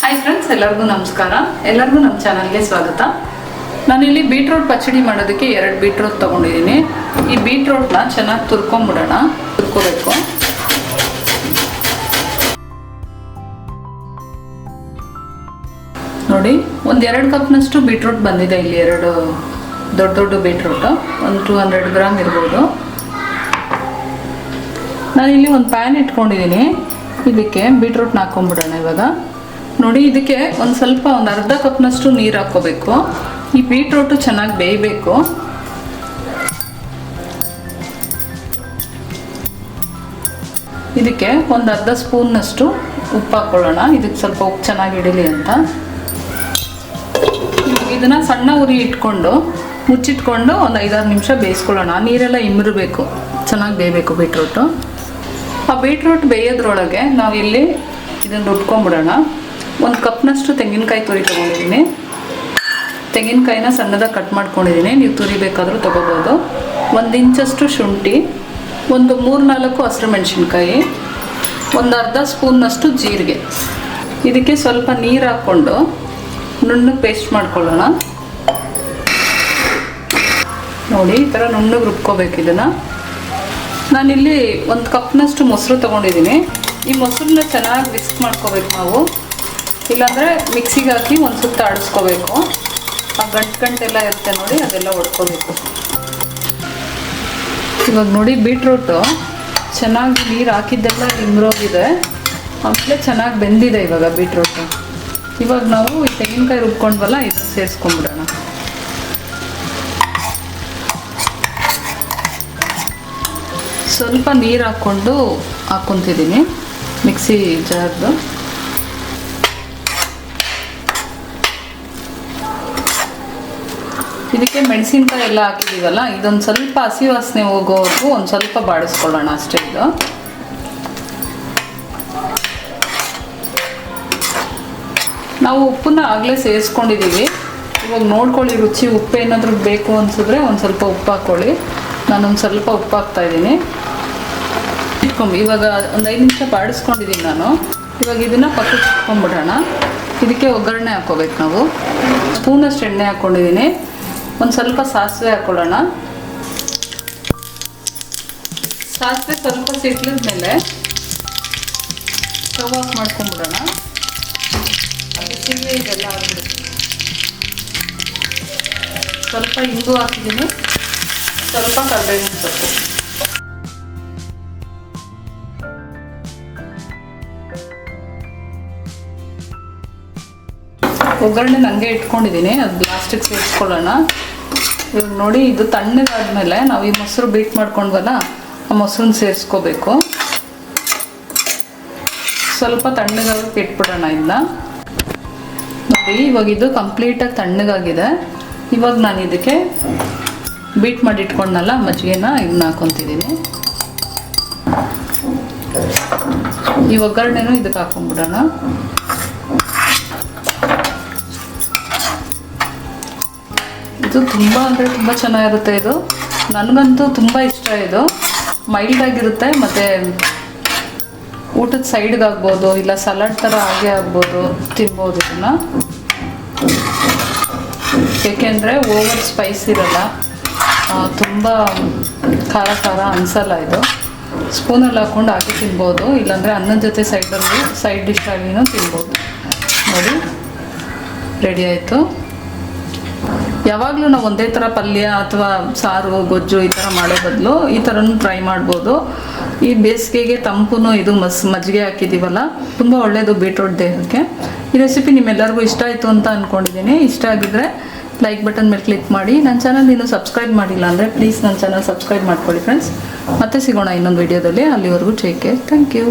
Hi friends ಎಲ್ಲರಿಗೂ ನಮಸ್ಕಾರ. ಎಲ್ಲರಿಗೂ ನಮ್ಮ ಚಾನಲ್ಗೆ ಸ್ವಾಗತ. ನಾನಿಲ್ಲಿ ಬೀಟ್ರೂಟ್ ಪಚಡಿ ಮಾಡೋದಕ್ಕೆ ಎರಡು ಬೀಟ್ರೋಟ್ ತೊಗೊಂಡಿದ್ದೀನಿ. ಈ ಬೀಟ್ರೋಟ್ನ ಚೆನ್ನಾಗಿ ತುರ್ಕೊಂಬಿಡೋಣ. ತುರ್ಕೋಬೇಕು. ನೋಡಿ, ಒಂದು ಎರಡು ಕಪ್ನಷ್ಟು ಬೀಟ್ರೂಟ್ ಬಂದಿದೆ ಇಲ್ಲಿ ಎರಡು ದೊಡ್ಡ ದೊಡ್ಡ ಬೀಟ್ರೂಟು ಒಂದು ಟೂ ಹಂಡ್ರೆಡ್ ಗ್ರಾಮ್ ಇರ್ಬೋದು. ನಾನಿಲ್ಲಿ ಒಂದು ಪ್ಯಾನ್ ಇಟ್ಕೊಂಡಿದ್ದೀನಿ. ಇದಕ್ಕೆ ಬೀಟ್ರೂಟ್ನ ಹಾಕೊಂಡ್ಬಿಡೋಣ ಇವಾಗ. ನೋಡಿ, ಇದಕ್ಕೆ ಒಂದು ಸ್ವಲ್ಪ ಒಂದು ಅರ್ಧ ಕಪ್ನಷ್ಟು ನೀರು ಹಾಕೋಬೇಕು ಈ ಬೀಟ್ರೂಟು ಚೆನ್ನಾಗಿ ಬೇಯಬೇಕು. ಇದಕ್ಕೆ ಒಂದು ಅರ್ಧ ಸ್ಪೂನ್ನಷ್ಟು ಉಪ್ಪು ಹಾಕ್ಕೊಳ್ಳೋಣ ಇದಕ್ಕೆ ಸ್ವಲ್ಪ ಉಪ್ಪು ಚೆನ್ನಾಗಿ ಹಿಡೀಲಿ ಅಂತ. ಇದನ್ನ ಸಣ್ಣ ಉರಿ ಇಟ್ಕೊಂಡು ಮುಚ್ಚಿಟ್ಕೊಂಡು ಒಂದು ಐದಾರು ನಿಮಿಷ ಬೇಯಿಸ್ಕೊಳ್ಳೋಣ. ನೀರೆಲ್ಲ ಇಮ್ರಬೇಕು. ಚೆನ್ನಾಗಿ ಬೇಯಬೇಕು ಬೀಟ್ರೂಟು. ಆ ಬೀಟ್ರೂಟ್ ಬೇಯೋದ್ರೊಳಗೆ ನಾವಿಲ್ಲಿ ಇದನ್ನು ರುಬ್ಕೊಂಬಿಡೋಣ. ಒಂದು ಕಪ್ನಷ್ಟು ತೆಂಗಿನಕಾಯಿ ತುರಿ ತೊಗೊಂಡಿದ್ದೀನಿ. ತೆಂಗಿನಕಾಯಿನ ಸಣ್ಣದಾಗಿ ಕಟ್ ಮಾಡ್ಕೊಂಡಿದ್ದೀನಿ. ನೀವು ತುರಿಬೇಕಾದರೂ ತೊಗೋಬೋದು. ಒಂದು ಇಂಚಷ್ಟು ಶುಂಠಿ, ಒಂದು ಮೂರು ನಾಲ್ಕು ಹಸಿರು ಮೆಣಸಿನ್ಕಾಯಿ, ಒಂದು ಅರ್ಧ ಸ್ಪೂನ್ನಷ್ಟು ಜೀರಿಗೆ. ಇದಕ್ಕೆ ಸ್ವಲ್ಪ ನೀರು ಹಾಕ್ಕೊಂಡು ನುಣ್ಣಗೆ ಪೇಸ್ಟ್ ಮಾಡ್ಕೊಳ್ಳೋಣ. ನೋಡಿ, ಈ ಥರ ನುಣ್ಣಗೆ ರುಬ್ಕೋಬೇಕು ಇದನ್ನು. ನಾನಿಲ್ಲಿ ಒಂದು ಕಪ್ನಷ್ಟು ಮೊಸರು ತೊಗೊಂಡಿದ್ದೀನಿ. ಈ ಮೊಸರನ್ನ ಚೆನ್ನಾಗಿ ವಿಸ್ಕ್ ಮಾಡ್ಕೋಬೇಕು ನಾವು. ಇಲ್ಲಾಂದರೆ ಮಿಕ್ಸಿಗೆ ಹಾಕಿ ಒಂದು ಸುತ್ತ ಆಡಿಸ್ಕೋಬೇಕು. ಆ ಗಂಟು ಗಂಟೆಲ್ಲ ಇರುತ್ತೆ ನೋಡಿ, ಅದೆಲ್ಲ ಹೊಡ್ಕೋಬೇಕು ಇವಾಗ ನೋಡಿ ಬೀಟ್ರೂಟು. ಚೆನ್ನಾಗಿ ನೀರು ಹಾಕಿದ್ದೆಲ್ಲ ಇಮ್ರೋಗಿದೆ ಆಮೇಲೆ ಚೆನ್ನಾಗಿ ಬೆಂದಿದೆ ಇವಾಗ ಬೀಟ್ರೂಟು. ಇವಾಗ ನಾವು ಈ ತೆಂಗಿನಕಾಯಿ ರುಬ್ಕೊಂಡ್ವಲ್ಲ ಇದು ಸೇರಿಸ್ಕೊಂಡ್ಬಿಡೋಣ. ಸ್ವಲ್ಪ ನೀರು ಹಾಕ್ಕೊಂಡು ಹಾಕ್ಕೊತಿದ್ದೀನಿ ಮಿಕ್ಸಿ ಜಾರ್ದು. ಇದಕ್ಕೆ ಮೆಣಸಿನಕಾಯಿ ಎಲ್ಲ ಹಾಕಿದ್ದೀವಲ್ಲ, ಇದೊಂದು ಸ್ವಲ್ಪ ಹಸಿ ವಾಸನೆ ಹೋಗೋವರೆಗೂ ಒಂದು ಸ್ವಲ್ಪ ಬಾಡಿಸ್ಕೊಳ್ಳೋಣ ಅಷ್ಟೇ ಇದು. ನಾವು ಉಪ್ಪನ್ನ ಆಗಲೇ ಸೇರಿಸ್ಕೊಂಡಿದ್ದೀವಿ. ಇವಾಗ ನೋಡ್ಕೊಳ್ಳಿ ರುಚಿ, ಉಪ್ಪು ಏನಾದರೂ ಬೇಕು ಅನಿಸಿದ್ರೆ ಒಂದು ಸ್ವಲ್ಪ ಉಪ್ಪು ಹಾಕ್ಕೊಳ್ಳಿ. ನಾನೊಂದು ಸ್ವಲ್ಪ ಉಪ್ಪು ಹಾಕ್ತಾ ಇದ್ದೀನಿ. ಇಟ್ಕೊಂಬಿ ಇವಾಗ ಒಂದು ಐದು ನಿಮಿಷ ಬಾಡಿಸ್ಕೊಂಡಿದ್ದೀನಿ ನಾನು. ಇವಾಗ ಇದನ್ನು ಪಕ್ಕಕ್ಕೆ ಇಟ್ಕೊಂಡ್ಬಿಡೋಣ. ಇದಕ್ಕೆ ಒಗ್ಗರಣೆ ಹಾಕ್ಕೋಬೇಕು ನಾವು. ಸ್ಪೂನಷ್ಟು ಎಣ್ಣೆ ಹಾಕ್ಕೊಂಡಿದ್ದೀನಿ ಒಂದು ಸ್ವಲ್ಪ ಸಾಸಿವೆ ಹಾಕ್ಕೊಳ್ಳೋಣ ಸಾಸಿವೆ ಸ್ವಲ್ಪ ಸಿಟ್ಲದ ಮೇಲೆ ಸ್ಟವ್ ಆಫ್ ಮಾಡ್ಕೊಂಡ್ಬಿಡೋಣ. ಬಿಸಿಗೆ ಇದೆಲ್ಲ ಸ್ವಲ್ಪ ಇಂಗು ಹಾಕಿದ್ದೀನಿ. ಸ್ವಲ್ಪ ಕರ್ಬೇವಿನ ಸೊಪ್ಪು ಒಗ್ಗರಣೆ ನನಗೆ ಇಟ್ಕೊಂಡಿದ್ದೀನಿ, ಅದು ಲಾಸ್ಟಿಗೆ ಸೇರಿಸ್ಕೊಳ್ಳೋಣ ಇವಾಗ ನೋಡಿ, ಇದು ತಣ್ಣಗಾದ್ಮೇಲೆ ನಾವು ಈ ಮೊಸರು ಬೀಟ್ ಮಾಡ್ಕೊಂಡ್ವಲ್ಲ, ಆ ಮೊಸರನ್ನ ಸೇರಿಸ್ಕೋಬೇಕು. ಸ್ವಲ್ಪ ತಣ್ಣಗಾಗಕ್ಕೆ ಇಟ್ಬಿಡೋಣ ಇದನ್ನ ನೋಡಿ, ಇವಾಗ ಇದು ಕಂಪ್ಲೀಟಾಗಿ ತಣ್ಣಗಾಗಿದೆ. ಇವಾಗ ನಾನು ಇದಕ್ಕೆ ಬೀಟ್ ಮಾಡಿ ಇಟ್ಕೊಂಡಲ್ಲ ಮಜ್ಜಿಗೆನ ಇದನ್ನ ಹಾಕೊತಿದ್ದೀನಿ. ಈ ಒಗ್ಗರಣೆನೂ ಇದಕ್ಕೆ ಹಾಕೊಂಡ್ಬಿಡೋಣ. ಇದು ತುಂಬ ಅಂದರೆ ತುಂಬ ಚೆನ್ನಾಗಿರುತ್ತೆ ಇದು. ನನಗಂತೂ ತುಂಬ ಇಷ್ಟ ಇದು. ಮೈಲ್ಡ್ ಆಗಿರುತ್ತೆ ಮತ್ತು ಊಟದ ಸೈಡ್ಗೆ ಆಗ್ಬೋದು ಇಲ್ಲ ಸಲಾಡ್ ಥರ ಹಾಗೆ ಆಗ್ಬೋದು ತಿನ್ಬೋದು ಇದನ್ನು. ಏಕೆಂದರೆ ಓವರ್ ಸ್ಪೈಸ್ ಇರಲ್ಲ. ತುಂಬ ಖಾರ ಖಾರ ಅನಿಸಲ್ಲ ಇದು. ಸ್ಪೂನಲ್ಲಿ ಹಾಕ್ಕೊಂಡು ಹಾಕಿ ತಿನ್ಬೋದು, ಇಲ್ಲಾಂದರೆ ಅನ್ನದ ಜೊತೆ ಸೈಡಲ್ಲಿ ಸೈಡ್ ಡಿಶ್ ಆಗಿನೂ ತಿನ್ಬೋದು. ನೋಡಿ ರೆಡಿ ಆಯಿತು. ಯಾವಾಗಲೂ ನಾವು ಒಂದೇ ಥರ ಪಲ್ಯ ಅಥವಾ ಸಾರು, ಗೊಜ್ಜು ಈ ಥರ ಮಾಡೋ ಬದಲು ಈ ಥರನೂ ಟ್ರೈ ಮಾಡ್ಬೋದು. ಈ ಬೇಸಿಗೆಗೆ ತಂಪು ಇದು ಮಸ್, ಮಜ್ಜಿಗೆ ಹಾಕಿದ್ದೀವಲ್ಲ ತುಂಬ ಒಳ್ಳೆಯದು ಬೀಟ್ರೂಟ್ ದೇಹಕ್ಕೆ. ಈ ರೆಸಿಪಿ ನಿಮ್ಮೆಲ್ಲರಿಗೂ ಇಷ್ಟ ಆಯಿತು ಅಂತ ಅಂದ್ಕೊಂಡಿದ್ದೀನಿ ಇಷ್ಟ ಆಗಿದ್ರೆ ಲೈಕ್ ಬಟನ್ ಮೇಲೆ ಕ್ಲಿಕ್ ಮಾಡಿ. ನನ್ನ ಚಾನಲ್ ಇನ್ನೂ ಸಬ್ಸ್ಕ್ರೈಬ್ ಮಾಡಿಲ್ಲ ಅಂದರೆ ಪ್ಲೀಸ್ ನನ್ನ ಚಾನಲ್ ಸಬ್ಸ್ಕ್ರೈಬ್ ಮಾಡ್ಕೊಳ್ಳಿ ಫ್ರೆಂಡ್ಸ್ ಮತ್ತೆ ಸಿಗೋಣ ಇನ್ನೊಂದು ವಿಡಿಯೋದಲ್ಲಿ ಅಲ್ಲಿವರೆಗೂ ಟೇಕ್ ಕೇರ್ ಥ್ಯಾಂಕ್ ಯು